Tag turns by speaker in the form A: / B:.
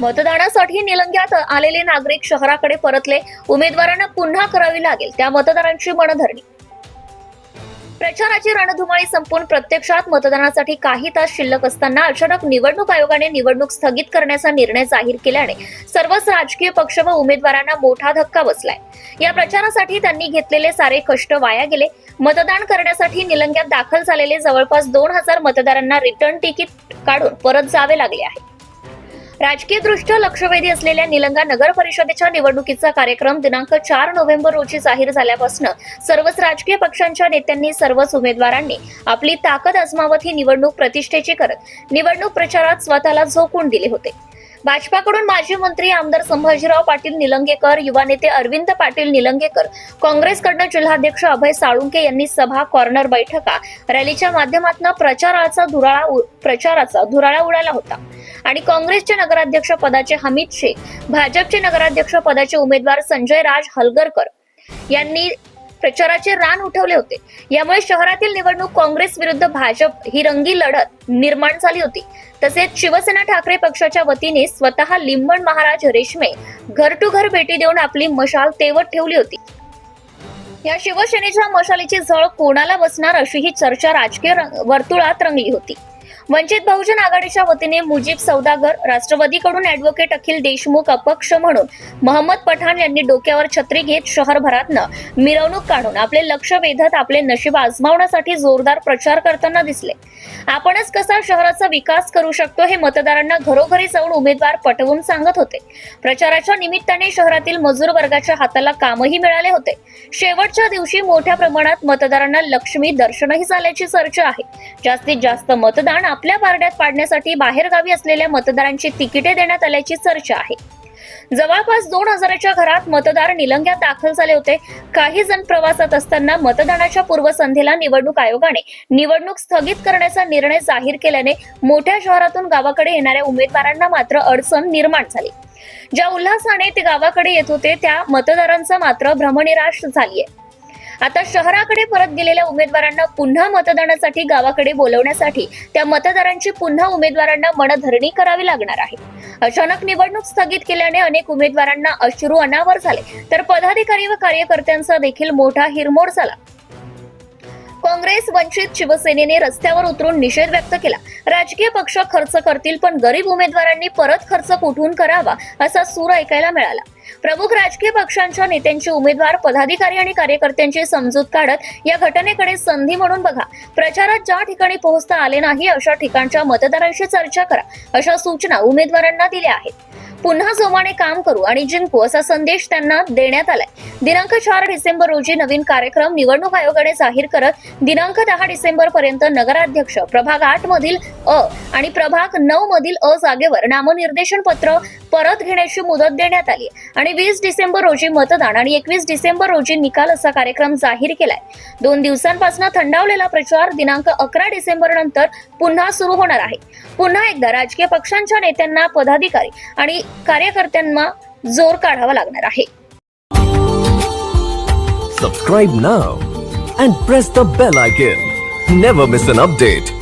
A: मतदानासाठी निलंग्यात आलेले नागरिक शहराकडे परतले. उमेदवारांना पुन्हा करावी लागेल. त्या मतदारांची मनधरणी. प्रचाराची रणधुमाळी संपून प्रत्यक्षात मतदानासाठी काही तास शिल्लक असताना अचानक निवडणूक आयोगाने निवडणूक स्थगित करण्याचा निर्णय जाहीर केल्याने सर्वच राजकीय पक्ष व उमेदवारांना मोठा धक्का बसलाय. या प्रचारासाठी त्यांनी घेतलेले सारे कष्ट वाया गेले. मतदान करण्यासाठी निलंग्यात दाखल झालेले जवळपास दोन हजार मतदारांना रिटर्न तिकीट काढून परत जावे लागले आहे. राजकीयदृष्ट्या लक्षवेधी असलेल्या निलंगा नगर परिषदेच्या निवडणुकीचा कार्यक्रम दिनांक चार नोव्हेंबर रोजी जाहीर झाल्यापासून सर्वच राजकीय पक्षांच्या नेत्यांनी सर्वच उमेदवारांनी आपली ताकद अजमावत ही निवडणूक प्रतिष्ठेची करत निवडणूक प्रचारात स्वतःला झोकून दिले होते. भाजपाकडून माजी मंत्री आमदार संभाजीराव पाटील निलंगेकर युवा नेते अरविंद पाटील निलंगेकर काँग्रेसकडनं जिल्हाध्यक्ष अभय साळुंके यांनी सभा कॉर्नर बैठका रॅलीच्या माध्यमातून प्रचाराचा धुराळा उ- प्रचाराचा धुराळा उडाला होता. आणि काँग्रेसचे नगराध्यक्ष पदाचे हमीद शेख भाजपचे नगराध्यक्ष पदाचे उमेदवार संजय राज हलगरकर यांनी प्रचाराचे रान उठवले होते. यामुळे शहरातील निवडणूक काँग्रेस विरुद्ध भाजप ही रंगी लढत निर्माण झाली होती. तसेच शिवसेना ठाकरे पक्षाच्या वतीने स्वतः लिंबण महाराज रेशमे घर टू घर भेटी देऊन आपली मशाल तेवत ठेवली होती. या शिवसेनेच्या मशालीची झळ कोणाला बसणार अशी ही चर्चा राजकीय रंग- वर्तुळात रंगली होती. वंचित बहुजन आघाडीच्या वतीने मुजीब सौदागर राष्ट्रवादीकडून अॅडव्होकेट अखिल देशमुख अपक्ष म्हणून महम्मद पठाण यांनी डोक्यावर छत्री घेत शहरभरातनं मिरवणूक काढून आपले लक्ष वेधत आपले नशीब आजमावण्यासाठी जोरदार प्रचार करताना दिसले. आपणच कसा शहराचा विकास करू शकतो हे मतदारांना घरोघरी जाऊन उमेदवार पटवून सांगत होते. प्रचाराच्या निमित्ताने शहरातील मजूर वर्गाच्या हाताला कामही मिळाले होते. शेवटच्या दिवशी मोठ्या प्रमाणात मतदारांना लक्ष्मी दर्शनही झाल्याची चर्चा आहे. जास्तीत जास्त मतदान आपल्या पारड्यात पाडण्यासाठी बाहेरगावी असलेल्या मतदारांची तिकिटे देण्यात आल्याची चर्चा आहे. जवळपास दोन हजाराच्या घरात मतदार निलंग्यात दाखल झाले होते. काही जण प्रवासात असताना मतदानाच्या पूर्वसंध्येला निवडणूक आयोगाने निवडणूक स्थगित करण्याचा निर्णय जाहीर केल्याने मोठ्या शहरातून गावाकडे येणाऱ्या उमेदवारांना मात्र अडचण निर्माण झाली. ज्या उल्हासाने ते गावाकडे येत होते त्या मतदारांचा मात्र भ्रमनिराश झालीय. आता शहराकडे परत गेलेल्या उमेदवारांना पुन्हा मतदानासाठी गावाकडे बोलवण्यासाठी त्या मतदारांची पुन्हा उमेदवारांना मनधरणी करावी लागणार आहे. अचानक निवडणूक स्थगित केल्याने अनेक उमेदवारांना अश्रू अनावर झाले. तर पदाधिकारी व कार्यकर्त्यांचा देखील मोठा हिरमोड झाला. काँग्रेस वंचित शिवसेनेने रस्त्यावर उतरून निषेध व्यक्त केला. राजकीय पक्ष खर्च करतील पण गरीब उमेदवारांनी परत खर्च कुठून करावा असा सूर ऐकायला मिळाला. प्रमुख राजकीय पक्षांच्या नेत्यांचे उमेदवार पदाधिकारी आणि कार्यकर्त्यांची समजूत काढत या घटनेकडे संधी म्हणून बघा. प्रचारात ज्या ठिकाणी पोहोचता आले नाही अशा ठिकाणच्या मतदारांशी चर्चा करा अशा सूचना उमेदवारांना दिल्या आहेत. पुन्हा जोमाने काम करू आणि जिंकू असा संदेश त्यांना देण्यात आलाय. दिनांक चार डिसेंबर रोजी नवीन कार्यक्रम निवडणूक आयोगाने जाहीर करत दिनांक दहा डिसेंबर पर्यंत नगराध्यक्ष प्रभाग आठ मधील अ आणि प्रभाग नऊ मधील अ जागेवर नामनिर्देशन पत्र परत घेण्याची मुदत देण्यात आली आणि वीस डिसेंबर रोजी मतदान आणि एकवीस डिसेंबर रोजी निकाल असा कार्यक्रम जाहीर केलाय. दोन दिवसांपासून थंडावलेला प्रचार दिनांक अकरा डिसेंबर नंतर पुन्हा सुरू होणार आहे. पुन्हा एकदा राजकीय पक्षांच्या नेत्यांना पदाधिकारी आणि कार्यकर्त्यांना जोर काढावा लागणार आहे.
B: Subscribe now and press the bell icon never miss an update